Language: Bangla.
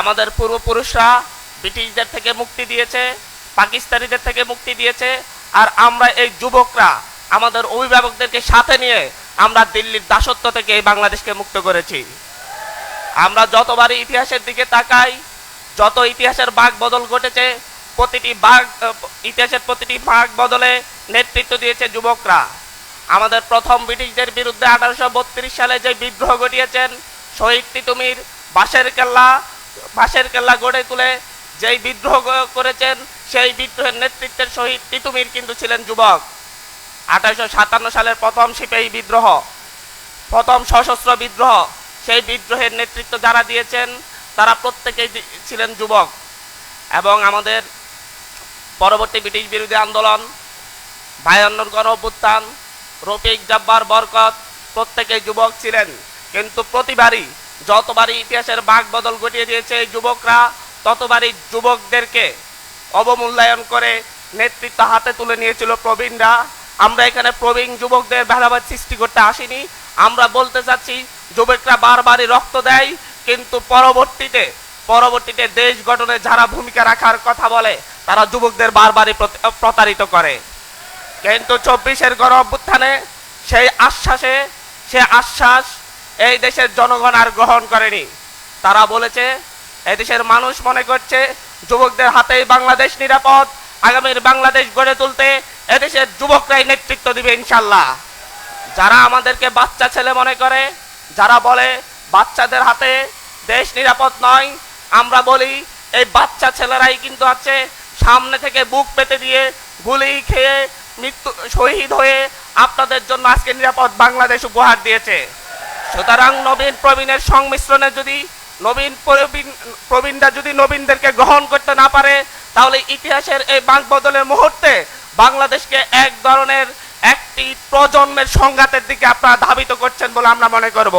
আমাদের পূর্বপুরুষরা ব্রিটিশদের থেকে মুক্তি দিয়েছে, পাকিস্তানিদের থেকে মুক্তি দিয়েছে, আর আমরা এই যুবকরা, আমাদের অভিভাবকদেরকে সাথে নিয়ে আমরা দিল্লির দাসত্ব থেকে এই বাংলাদেশকে মুক্ত করেছি। আমরা যতবারই ইতিহাসের দিকে তাকাই, যত ইতিহাসের বাঘ বদল ঘটেছে, প্রতিটি বাঘ ইতিহাসের প্রতিটি বাঘ বদলে নেতৃত্ব দিয়েছে যুবকরা। আমাদের প্রথম ব্রিটিশদের বিরুদ্ধে আঠারোশো বত্রিশ সালে যে বিদ্রোহ ঘটিয়েছেন, শহীদ তিতুমির, বাঁশের কেল্লা বাঁশের কেল্লা গড়ে তুলে যেই বিদ্রোহ করেছেন, সেই বিদ্রোহের নেতৃত্বের শহীদ তিতুমির কিন্তু ছিলেন যুবক। আঠারোশো সাতান্ন সালের প্রথম সিপাহী বিদ্রোহ, প্রথম সশস্ত্র বিদ্রোহ। সেই বিদ্রোহের নেতৃত্ব যারা দিয়েছেন, তারা প্রত্যেকেই ছিলেন যুবক। এবং আমাদের পরবর্তী ব্রিটিশ বিরোধী আন্দোলন বায়ান্নর গণ রফিক জব্বার বরকত, প্রত্যেকেই যুবক ছিলেন। কিন্তু প্রতিবারই যতবারই ইতিহাসের বাঘ বদল ঘটিয়ে দিয়েছে এই যুবকরা, ততবারই যুবকদেরকে অবমূল্যায়ন করে নেতৃত্ব হাতে তুলে নিয়েছিল প্রবীণরা। আমরা এখানে প্রবীণ যুবকদের ভেদাভেদ সৃষ্টি করতে আসিনি। আমরা বলতে চাচ্ছি, যুবকরা বারবারই রক্ত দেয়, কিন্তু পরবর্তীতে পরবর্তীতে দেশ গঠনে যারা ভূমিকা রাখার কথা বলে, তারা যুবকদের বারবারই প্রত- প্রতারিত করে। কিন্তু চব্বিশের গণ অভ্যুত্থানে সেই আশ্বাসে, সে আশ্বাস এই দেশের জনগণ আর গ্রহণ করেনি। তারা বলেছে, এই দেশের মানুষ মনে করছে, যুবকদের হাতেই বাংলাদেশ নিরাপদ, আগামীর বাংলাদেশ গড়ে তুলতে এদেশের যুবকরাই নেতৃত্ব দিবে ইনশাল্লাহ। যারা আমাদেরকে বাচ্চা ছেলে মনে করে, যারা বলে, বাচ্চাদের হাতে দেশ নিরাপদ নয়, আমরা বলি, এই বাচ্চা ছেলেরাই কিন্তু আছে, সামনে থেকে বুক পেতে দিয়ে গুলি খেয়ে মৃত্যু, শহীদ হয়ে আপনাদের জন্য আজকে নিরাপদ বাংলাদেশ উপহার দিয়েছে। সুতরাং নবীন প্রবীণের সংমিশ্রণে যদি নবীন প্রবীণ, প্রবীণরা যদি নবীনদেরকে গ্রহণ করতে না পারে, তাহলে ইতিহাসের এই বাঁক বদলের মুহূর্তে বাংলাদেশকে এক ধরনের একটি প্রজন্মের সংঘাতের দিকে আপনারা ধাবিত করছেন বলে আমরা মনে করব।